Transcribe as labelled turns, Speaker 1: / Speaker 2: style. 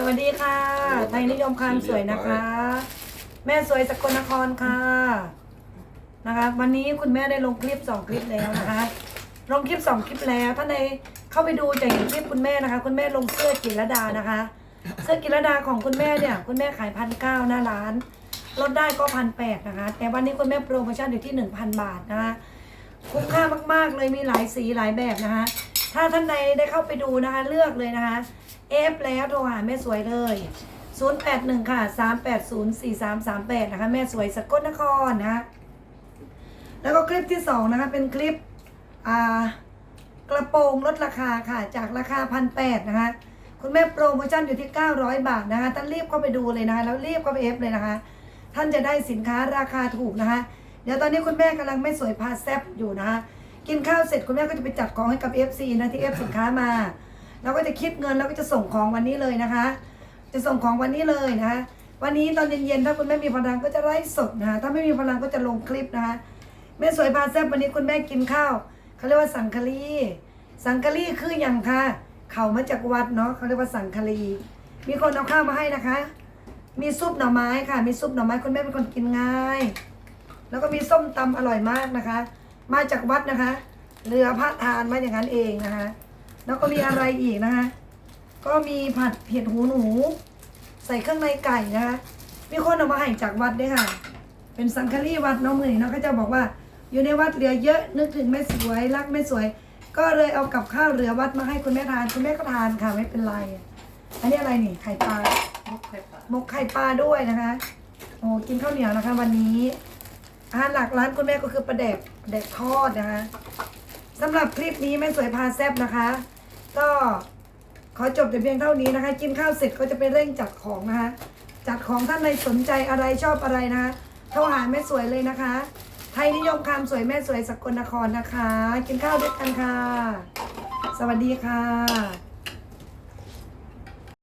Speaker 1: สวัสดีค่ะ ไทยนิยมความสวยนะคะ แม่สวยสกลนครค่ะ นะคะ วันนี้คุณแม่ได้ลงคลิปสองคลิปแล้วนะคะ ลงคลิปสองคลิปแล้วท่านใดเข้าไปดูจะเห็นคลิปคุณแม่นะคะ คุณแม่ลงเสื้อกิรดานะคะ เสื้อกิรดาของคุณแม่เนี่ย คุณแม่ขายพันเก้าหน้าร้านลดได้ก็พันแปดนะคะ แต่วันนี้คุณแม่โปรโมชั่นอยู่ที่หนึ่งพันบาทนะคะคุ้มค่ามาก ๆ เลยมีหลายสีหลายแบบนะคะ ถ้าท่านใดได้เข้าไปดูนะคะ เลือกเลยนะคะ เอฟแล้วโทรหาแม่สวยเลย 081 ค่ะ 380 4338 นะคะ แม่สวยสกลนครนะ แล้วก็คลิปที่สองนะคะ เป็นคลิปกระโปรงลดราคาค่ะ จากราคาพันแปดนะคะ คุณแม่โปรโมชั่นอยู่ที่ 900 บาทนะคะ ท่านรีบเข้าไปดูเลยนะคะ แล้วรีบเข้าไปเอฟเลยนะคะ ท่านจะได้สินค้าราคาถูกนะคะ เดี๋ยวตอนนี้คุณแม่กำลังไม่สวยพาแซบอยู่นะคะ กินข้าวเสร็จคุณแม่ก็จะไปจัดของให้กับ FC นะที่ F สินค้ามา เราก็จะคิดเงินแล้วก็จะส่งของวันนี้เลยนะคะ จะส่งของวันนี้เลยนะคะวันนี้ตอนเย็นๆถ้าคุณแม่มีพลังก็จะไลฟ์สดนะคะถ้าไม่มีพลังก็จะลงคลิปนะคะแม่สวยพาแซบวันนี้คุณแม่กินข้าวเขาเรียกว่าสังคลีสังคลีคืออย่างค่ะเขามาจากวัดเนาะเขาเรียกว่าสังคลี มีคนเอาข้าวมาให้นะคะ มีซุปหน่อไม้ค่ะ มีซุปหน่อไม้คุณแม่เป็นคนกินง่าย แล้วก็มีส้มตำอร่อยมากนะคะ มาจากวัดนะคะ เรือพระทานมาอย่างนั้นเองนะคะ แล้วก็มีอะไรอีกนะคะ ก็มีผัดเผ็ดหูหนู ใส่เครื่องในไก่นะคะ มีคนเอามาให้จากวัดด้วยค่ะ เป็นสังฆรีวัดเน้องมือนี้เนาะก็จะบอกว่า อยู่ในวัดเหลือเยอะนึกถึงแม่สวยรักแม่สวย ก็เลยเอากับข้าวเหลือวัดมาให้คุณแม่ทานคุณแม่ก็ทานค่ะไม่เป็นไร อันนี้อะไรนี่ไข่ปลา
Speaker 2: มุกไข่ปลา
Speaker 1: หมกไข่ปลาด้วยนะคะ โอ้กินข้าวเหนียวนะคะ วันนี้อาหารหลักร้านคุณแม่ก็คือปลาแดกปลาแดกทอดนะคะสำหรับคลิปนี้แม่สวยพาแซบนะคะ ก็ขอจบแต่เพียงเท่านี้นะคะ กินข้าวเสร็จก็จะไปเร่งจัดของนะคะ จัดของท่านใดสนใจอะไรชอบอะไรนะคะโทรหาแม่สวยเลยนะคะ ไทยนิยมคำสวยแม่สวยสกลนครนะคะ กินข้าวด้วยกันค่ะ สวัสดีค่ะ